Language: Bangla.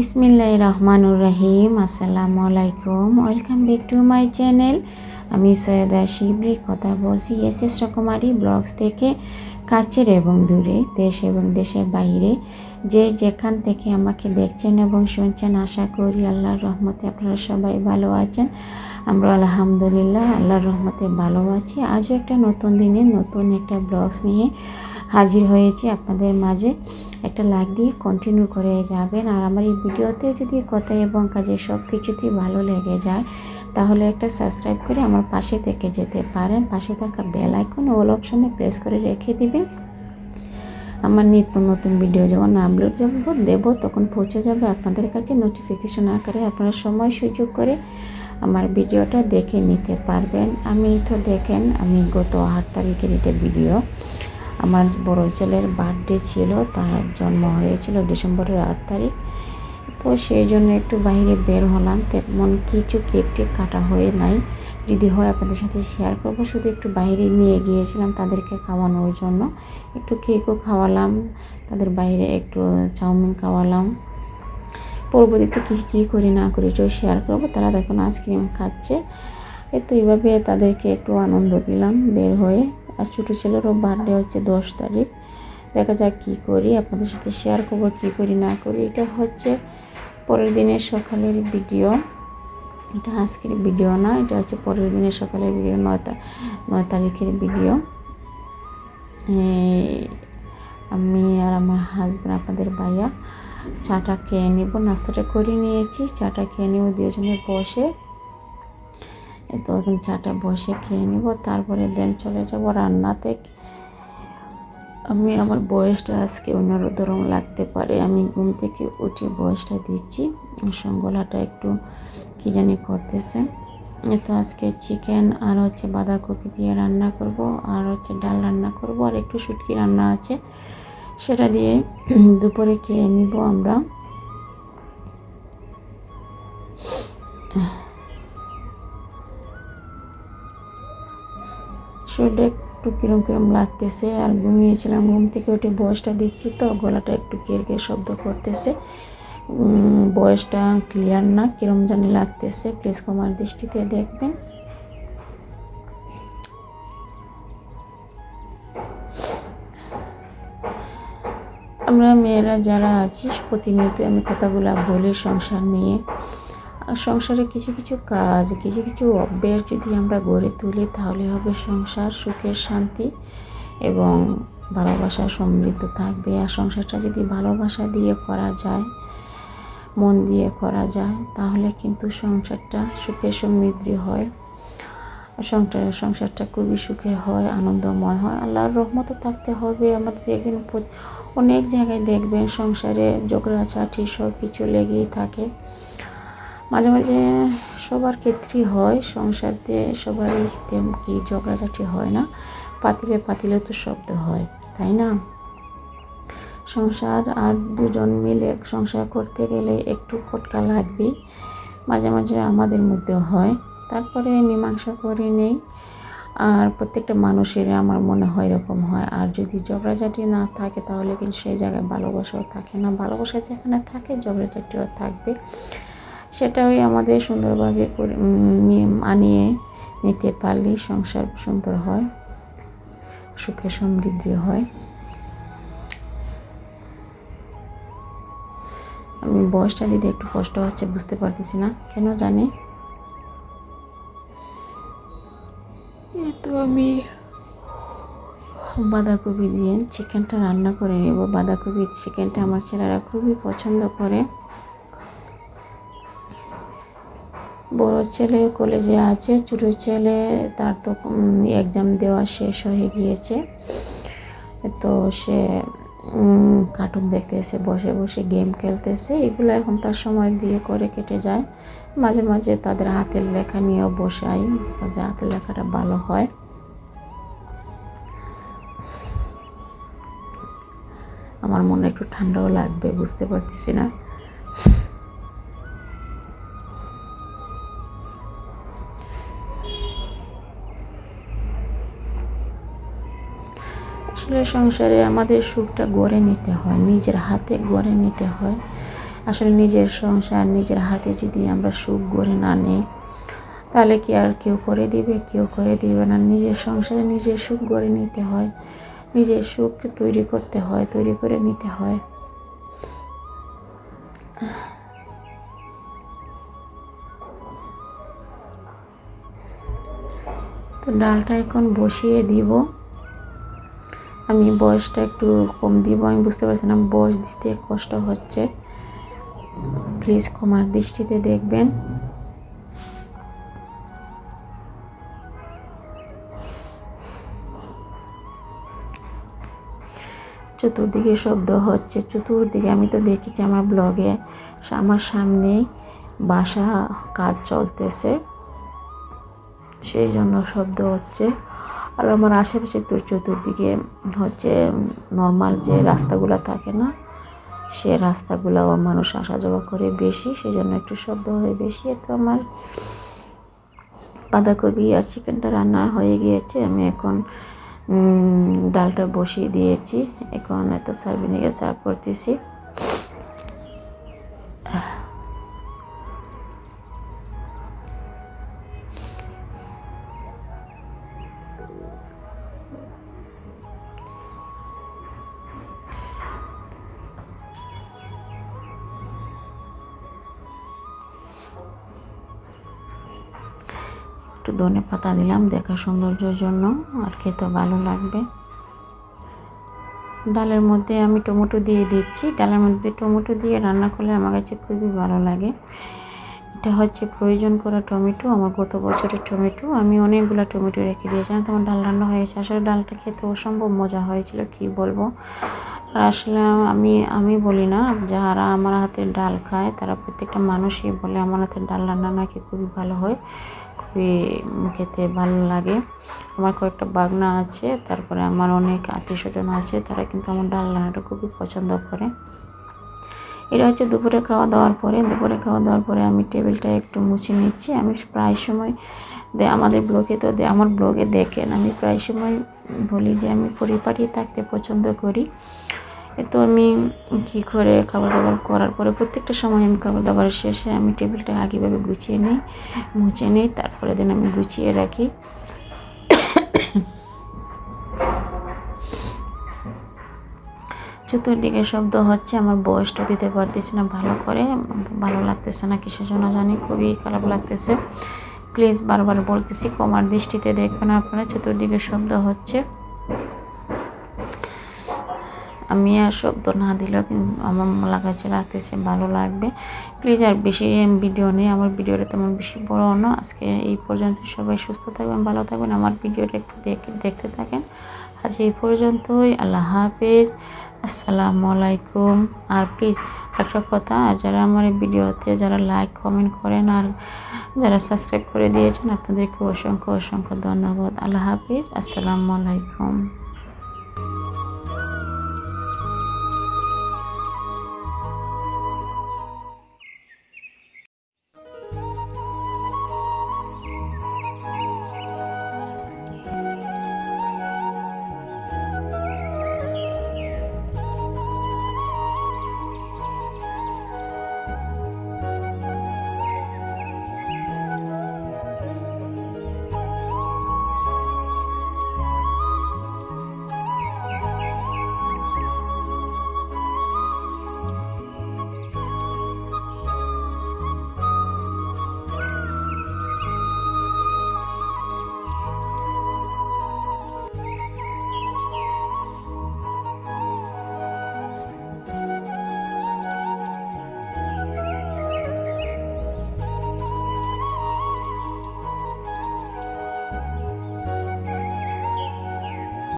বিসমিল্লাহ রহমানুর রহিম, আসসালামু আলাইকুম। Welcome back to my channel আমি সৈয়দা শিবলি কথা বলছি এস এস রকমারি ব্লগস থেকে, কাছের এবং দূরে, দেশ এবং দেশের বাইরে। যে যেখান থেকে আমাকে দেখছেন এবং শুনছেন, আশা করি আল্লাহর রহমতে আপনারা সবাই ভালো আছেন। আমরা আলহামদুলিল্লাহ আল্লাহর রহমতে ভালো আছি। আজও একটা নতুন দিনে নতুন একটা ব্লগস নিয়ে হাজির হয়েছি আপনাদের মাঝে। একটা লাইক দিয়ে কন্টিনিউ করে যাবেন। আর আমার এই ভিডিওতে যদি কথা এবং কাজে সব কিছুতেই ভালো লেগে যায়, তাহলে একটা সাবস্ক্রাইব করে আমার পাশে থেকে যেতে পারেন। পাশে থাকা বেল আইকন ওল অপশনে প্রেস করে রেখে দিবেন। আমার নিত্য নতুন ভিডিও যখন আপলোড যাব দেব, তখন পৌঁছে যাবে আপনাদের কাছে নোটিফিকেশন আকারে। আপনারা সময় সুযোগ করে আমার ভিডিওটা দেখে নিতে পারবেন। আমি তো দেখেন, আমি গত আট তারিখের এটা ভিডিও আমার বড় ছেলের বার্থডে ছিল, তার জন্ম হয়েছিল ডিসেম্বরের আট তারিখ। তো সেই জন্য একটু বাইরে বের হলাম। তেমন কিছু কেক টেক কাটা হয়ে নাই। যদি হয় আপনাদের সাথে শেয়ার করব। শুধু একটু বাইরে নিয়ে গিয়েছিলাম তাদেরকে খাওয়ানোর জন্য। একটু কেকও খাওয়ালাম, তাদের বাইরে একটু চাউমিন খাওয়ালাম। পরবর্তীতে কী কী করি না করি সেটাও শেয়ার করব। তারা দেখুন আইসক্রিম খাচ্ছে। এ তো এইভাবে তাদেরকে একটু আনন্দ দিলাম বের হয়ে। আর ছোটো ছেলেরও বার্থডে হচ্ছে দশ তারিখ। দেখা যাক কী করি, আপনাদের সাথে শেয়ার করব, কী করি, না করি। এটা হচ্ছে পরের দিনের সকালের ভিডিও এটা আজকের ভিডিও না, এটা হচ্ছে পরের দিনের সকালের ভিডিও নয় নয় তারিখের ভিডিও আমি আর আমার হাজব্যান্ড আপনাদের ভাইয়া, চাটা খেয়ে নেব, নাস্তাটা করে নিয়েছি, চাটা খেয়ে নেব, দুজনে বসে। তো এখন চাটা বসে খেয়ে নেব, তারপরে দেন চলে যাব রান্নাতে। আমি আমার বয়সটা আজকে অন্যরকম লাগতে পারে। আমি ঘুম থেকে উঠে বয়সটা দিচ্ছি। সঙ্গলাটা একটু কী জানি করতেছে। তো আজকে চিকেন আর হচ্ছে বাঁধাকপি দিয়ে রান্না করব, আর হচ্ছে ডাল রান্না করব, আর একটু শুটকি রান্না আছে। সেটা দিয়ে দুপুরে খেয়ে নিব আমরা। শরীরটা একটু কিরম কিরম লাগতেছে, আর ঘুমিয়েছিলাম, ঘুম থেকে উঠে বয়সটা দিচ্ছি তো, গলাটা একটু কের কে শব্দ করতেছে। বয়সটা ক্লিয়ার না, কিরম জানি লাগতেছে প্লিজ কমার দৃষ্টিতে দেখবেন। আমরা মেয়েরা যারা আছি প্রতিনিয়ত আমি কথাগুলো বলি, সংসার নিয়ে। সংসারে কিছু কিছু কাজ, কিছু কিছু অভ্যেস যদি আমরা গড়ে তুলি, তাহলে হবে সংসার সুখের শান্তি এবং ভালোবাসা সমৃদ্ধ থাকবে। আর সংসারটা যদি ভালোবাসা দিয়ে করা যায়, মন দিয়ে করা যায়, তাহলে কিন্তু সংসারটা সুখের সমৃদ্ধি হয়। সংসার, সংসারটা খুবই সুখের হয়, আনন্দময় হয়। আল্লাহর রহমতও থাকতে হবে। আমাদের দেখবেন অনেক জায়গায় দেখবেন সংসারে ঝগড়াঝাটি সব কিছু লেগেই থাকে। মাঝে মাঝে সবার ক্ষেত্রেই হয় সংসারতে সবারই কি ঝগড়াঝাটি হয় না, পাতিলে পাতিলে তো শব্দ হয়, তাই না? সংসার আর দুজন মিলে সংসার করতে গেলে একটু খটকা লাগবেই, মাঝে মাঝে আমাদের মধ্যে হয়, তারপরে মীমাংসা করে নেই, আর প্রত্যেকটা মানুষের আমার মনে হয় এরকম হয়, আর যদি ঝগড়াঝাটি না থাকে তাহলে কিন্তু সেই জায়গায় ভালোবাসাও থাকে না, ভালোবাসা যেখানে থাকে ঝগড়াঝাটিও থাকবে। সেটাই আমাদের সুন্দরভাবে মানিয়ে নিতে পারলেই সংসার সুন্দর হয়, সুখে সমৃদ্ধি হয়। আমি বয়সটা দিতে একটু কষ্ট হচ্ছে, বুঝতে পারতেছি না, কেন জানি। তো আমি বাঁধাকপি দিয়ে চিকেনটা রান্না করে নেব। বাঁধাকপি চিকেনটা আমার ছেলেরা খুবই পছন্দ করে। বড় ছেলে কলেজে আছে, ছোটো ছেলে তার তো এক্সাম দেওয়া শেষ হয়ে গিয়েছে। তো সে কার্টুন দেখতেছে, বসে বসে গেম খেলতেছে। এগুলো এখন তার সময় দিয়ে করে কেটে যায়। মাঝে মাঝে তাদের হাতের লেখা নিয়েও বসাই তাদের হাতের লেখাটা ভালো হয়। আমার মনে একটু ঠান্ডাও লাগবে, বুঝতে পারতেছি না। আসলে সংসারে আমাদের সুখটা গড়ে নিতে হয়, নিজের হাতে গড়ে নিতে হয়। আসলে নিজের সংসার, নিজের হাতে যদি আমরা সুখ গড়ে না নিই, তাহলে কি আর কেউ করে দিবে? কেউ করে দিবে না। নিজের সংসারে নিজের সুখ গড়ে নিতে হয়, নিজের সুখকে তৈরি করতে হয়, তৈরি করে নিতে হয়। তো ডালটা এখন বসিয়ে দিব। আমি বয়সটা একটু কম দিব, আমি বুঝতে পারছি না, বয়স দিতে কষ্ট হচ্ছে। প্লিজ ক্ষমার দৃষ্টিতে দেখবেন। চতুর্দিকে শব্দ হচ্ছে, চতুর্দিকে আমি তো দেখেছি আমার ব্লগে আমার সামনেই বাসা কাজ চলতেছে, সেই জন্য শব্দ হচ্ছে। আর আমার আশেপাশে তো চতুর্দিকে হচ্ছে নর্মাল যে রাস্তাগুলো থাকে না, সে রাস্তাগুলো মানুষ আসা যাওয়া করে বেশি সেই জন্য একটু শব্দ হয় বেশি। তো আমার বাঁধাকপি আর চিকেনটা রান্না হয়ে গিয়েছে, আমি এখন ডালটা বসিয়ে দিয়েছি। এখন এত সার্ভিনিকে সার্ভ করতেছি। একটু ধনে পাতা দিলাম দেখা সৌন্দর্যের জন্য, আর খেতে ভালো লাগবে। ডালের মধ্যে আমি টমেটো দিয়ে দিচ্ছি। ডালের মধ্যে টমেটো দিয়ে রান্না করলে আমার কাছে খুবই ভালো লাগে। এটা হচ্ছে প্রয়োজন করা টমেটো, আমার গত বছরের টমেটো। আমি অনেকগুলো টমেটো রেখে দিয়েছিলাম, তোমার ডাল রান্না হয়েছে। আসলে ডালটা খেতে অসম্ভব মজা হয়েছিল, কি বলব? আর আসলে আমি আমি বলি না, যারা আমার হাতের ডাল খায়, তারা প্রত্যেকটা মানুষই বলে আমার হাতের ডাল রান্না নাকি খুবই ভালো হয়। খুবই খেতে ভালো লাগে। আমার কয়েকটা বাগনা আছে, তারপরে আমার অনেক আত্মীয় স্বজন আছে, তারা কিন্তু আমার ডাল রান্নাটা খুবই পছন্দ করে। এটা হচ্ছে দুপুরে খাওয়া দাওয়ার পরে, দুপুরে খাওয়া দাওয়ার পরে আমি টেবিলটা একটু মুছে নিচ্ছি। আমি প্রায় সময় দে, আমাদের ব্লগে তো আমার ব্লগে দেখেন। আমি প্রায় সময় বলি যে আমি পরিপাটি থাকতে পছন্দ করি। তো আমি কী করে খাবার দাবার করার পরে প্রত্যেকটা সময় আমি খাবার দাবারের শেষে আমি টেবিলটা আগেভাবে গুছিয়ে নিই, মুছে নিই তারপরে দিন আমি গুছিয়ে রাখি। চতুর্দিকে শব্দ হচ্ছে, আমার বয়সটা দিতে পারতেছি না ভালো করে, ভালো লাগতেছে না কিসের জন্য জানি, খুবই খারাপ লাগতেছে। প্লিজ বারবার বলতেছি, কমার দৃষ্টিতে দেখবেন আপনারা, চতুর্দিকে শব্দ হচ্ছে। আমি আর শব্দ না দিলেও কিন্তু আমার কাছে লাগতেছে, ভালো লাগবে। প্লিজ আর বেশি ভিডিও নেই, আমার ভিডিওটা তেমন বেশি বড় না। আজকে এই পর্যন্ত সবাই সুস্থ থাকবেন, ভালো থাকবেন। আমার ভিডিওটা একটু দেখে, দেখতে থাকেন। আজ এই পর্যন্তই, আল্লাহ হাফেজ। আসসালামু আলাইকুম। আর প্লিজ একটা কথা যারা আমার এই ভিডিওতে যারা লাইক কমেন্ট করেন, আর যারা সাবস্ক্রাইব করে দিয়েছেন, আপনাদেরকে অসংখ্য অসংখ্য ধন্যবাদ। আল্লাহ হাফিজ। আসসালামু আলাইকুম।